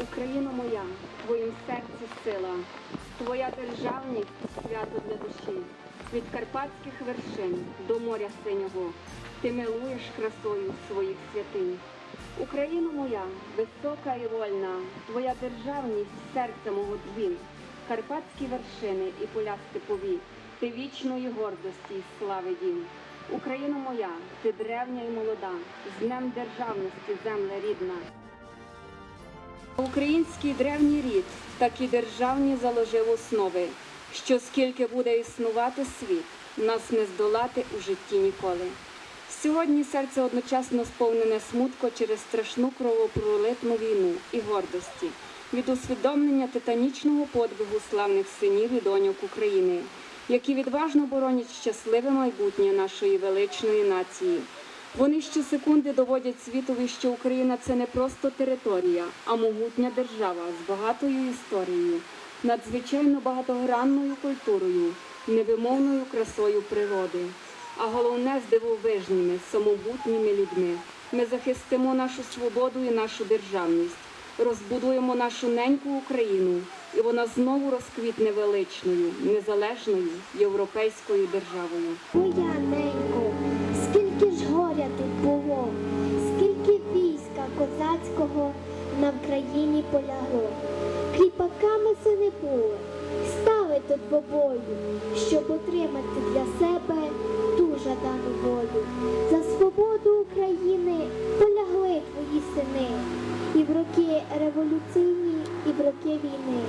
Україно моя, в твоїм серці сила, твоя державність свято для душі, від карпатських вершин до моря синього, ти милуєш красою своїх святинь. Україно моя, висока і вольна, твоя державність серця мого дзвін, карпатські вершини і поля степові, ти вічної гордості і слави дім. Україно моя, ти древня і молода, з днем державності земля рідна. Український древній рід такі державні заложив основи, що скільки буде існувати світ, нас не здолати у житті ніколи. Сьогодні серце одночасно сповнене смутко через страшну кровопролитну війну і гордості від усвідомлення титанічного подвигу славних синів і доньок України, які відважно боронять щасливе майбутнє нашої величної нації. Вони щосекунди доводять світові, що Україна це не просто територія, а могутня держава з багатою історією, надзвичайно багатогранною культурою, невимовною красою природи. А головне з дивовижними, самобутніми людьми. Ми захистимо нашу свободу і нашу державність, розбудуємо нашу неньку Україну, і вона знову розквітне величною, незалежною європейською державою. Моя ненько, козацького на Вкраїні полягло. Кріпаками це не були, стали тут в щоб отримати для себе дуже дану волю. За свободу України полягли твої сини, і в роки революційні, і в роки війни.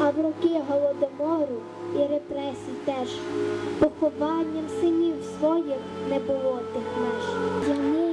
А в роки голодомору і репресій теж похованням синів своїх не було тих меж.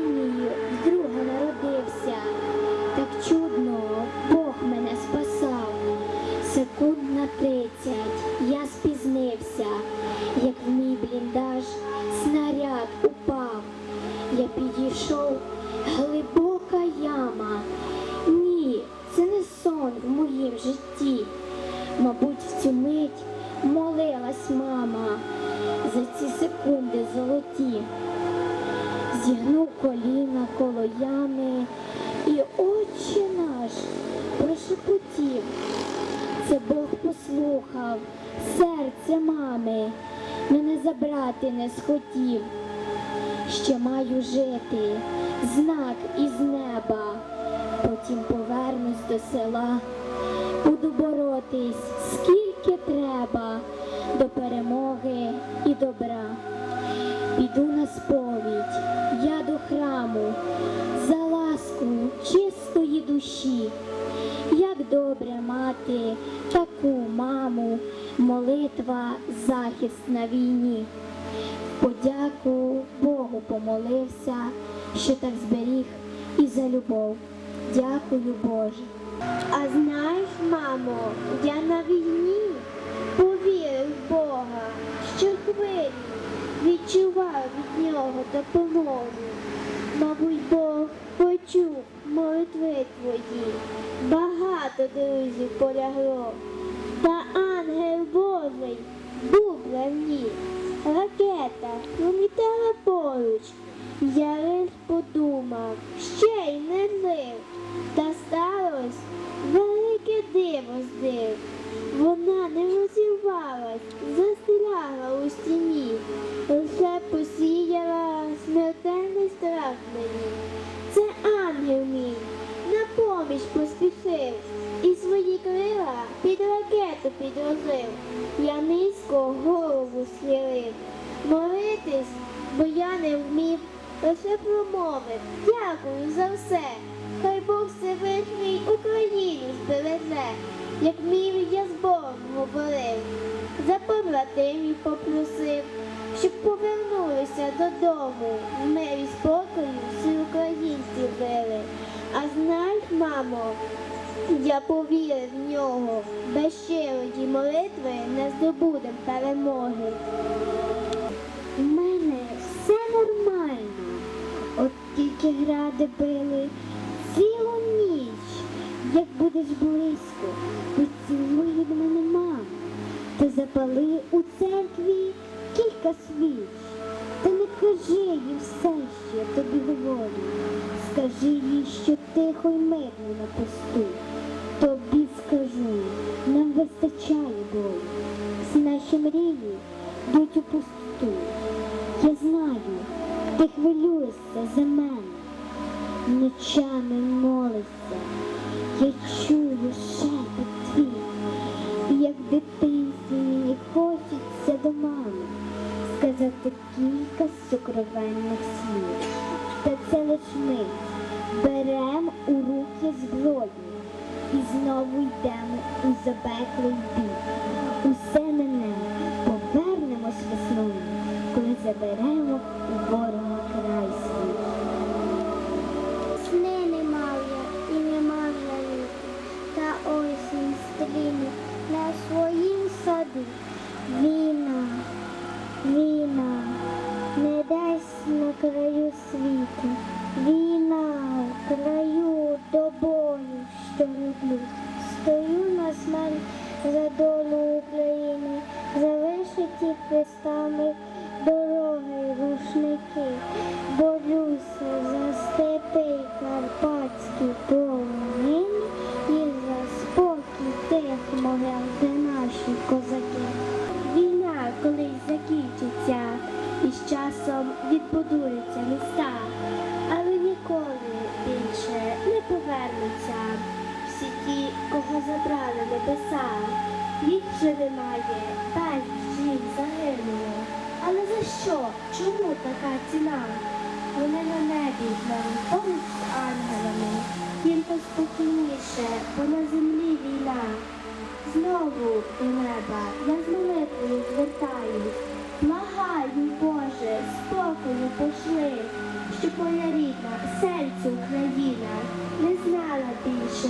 Зігнув коліна коло ями і отче наш прошепотів. Це Бог послухав серце мами, мене забрати не схотів. Ще маю жити, знак із неба, потім повернусь до села, буду боротись, скільки треба, до перемоги і добра. Піду на сповідь, я до храму, за ласку чистої душі. Як добре мати таку маму, молитва, захист на війні. Подяку Богу помолився, що так зберіг і за любов. Дякую Боже. А знаєш, мамо, я на війні повірив в Бога, що хвилі відчував від нього допомогу. Мабуть, Бог почув молитви твої, багато друзів полягло, та ангел Божий був на мені. Ракета пролітала поруч, я лиш подумав, ще й не жив, та сталось велике диво з див. Вона не розірвалась, застрягла у стіні, лише посіяла смертельний страх мені. Це ангел мій на поміч поспішив і свої крила під ракету підложив. Я низько голову схилив. Молитись, бо я не вмів, лише промовив. Дякую за все. Хай Бог Всевишній Україну збереже, як мій Побратимів попросив, щоб повернулися додому. В мирі спокою всі українці жили. А знаєш, мамо, я повірив в нього, без щирої молитви не здобудем перемоги. У мене все нормально, от тільки гради били цілу ніч, як будеш близько, поцілуй від мене маму, то запали у церкві кілька свіч, та не Скажи їй все, що я тобі говорю. Скажи їй, що тихо й мирно на посту. Тобі скажу, нам вистачає болю. Всі наші мрії йдуть у пустоту. Я знаю, ти хвилюєшся за мене, ночами молишся, я чую твій, і як в дитинстві мені хочеться до мами сказати кілька сукровенних слів. Та це лиш ми Берем у руки зброю і знову йдемо у запеклий бій. За долю України, за вишиті хрестами дороги рушники. Борюся за степи карпатські небеса. Їх вже немає, безліч їх загинуло. Але за що? Чому така ціна? Вони на небі нам поруч з ангелами, їм поспокійніше, бо на землі війна. Знову до неба я з молитвою звертаюсь. Благаю, Боже, спокою пошли, щоб моя рідна серце Україна не знала більше